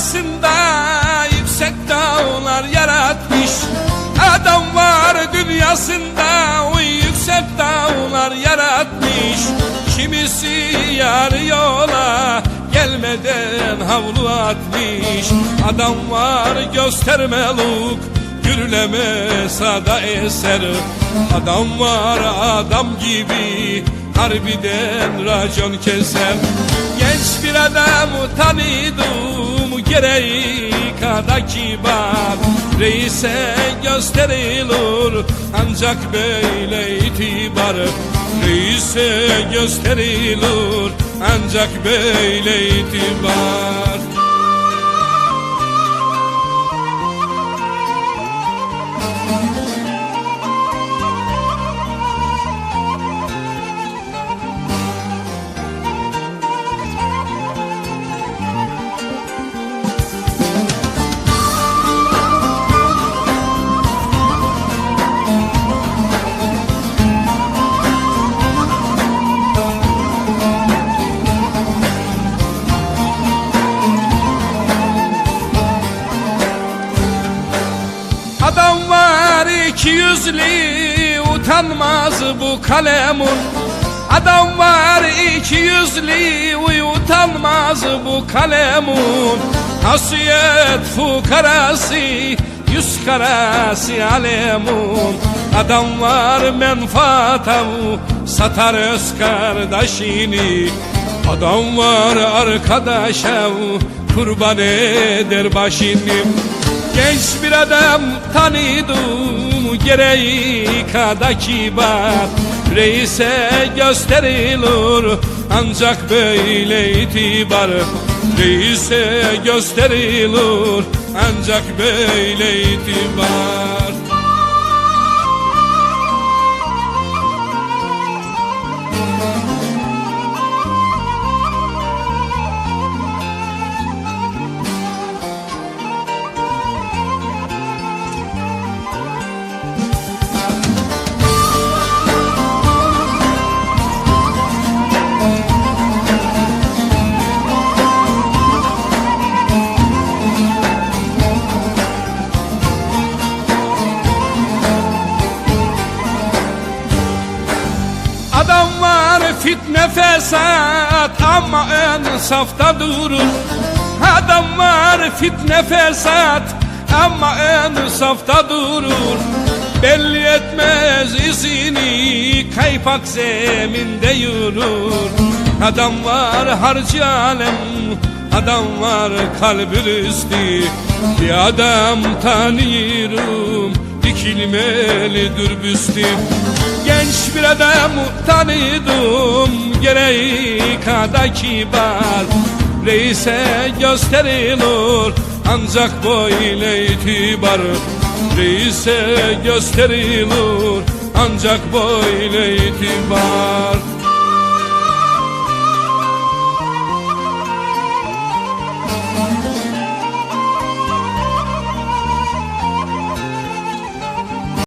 dünyasında yüksek dağlar yaratmış Adam var dünyasında o yüksek dağlar yaratmış Kimisi yar yola gelmeden havlu atmış Adam var göstermeluk gürleme sada eser Adam var adam gibi harbiden racon keser Genç bir adamı tanıdım gereği kadar kibar. Reise gösterilir ancak böyle itibar. Reise gösterilir ancak böyle itibar Adam var iki yüzlü utanmaz bu kalemun. Adam var iki yüzlü utanmaz bu kalemun. Hasiyet fukarası yüz karası alemun. Adam var menfaata satar öz kardeşini. Adam var arkadaşa kurban eder başını Genç bir adam tanıdım gereği kadar kibar Reise gösterilir ancak böyle itibar. Reise gösterilir ancak böyle itibar Adam var fitne fesat ama en safta durur Adam var fitne fesat ama en safta durur Belli etmez izini kaypak zeminde yürür. Adam var harcı alem Adam var kalbin üstü. Bir adam tanıyorum Dikilmelidir büstüm Genç bir adam tanıdım. Gereği kadar kibar Reise gösterilir. Ancak böyle itibar Reise gösterilir. Ancak böyle itibar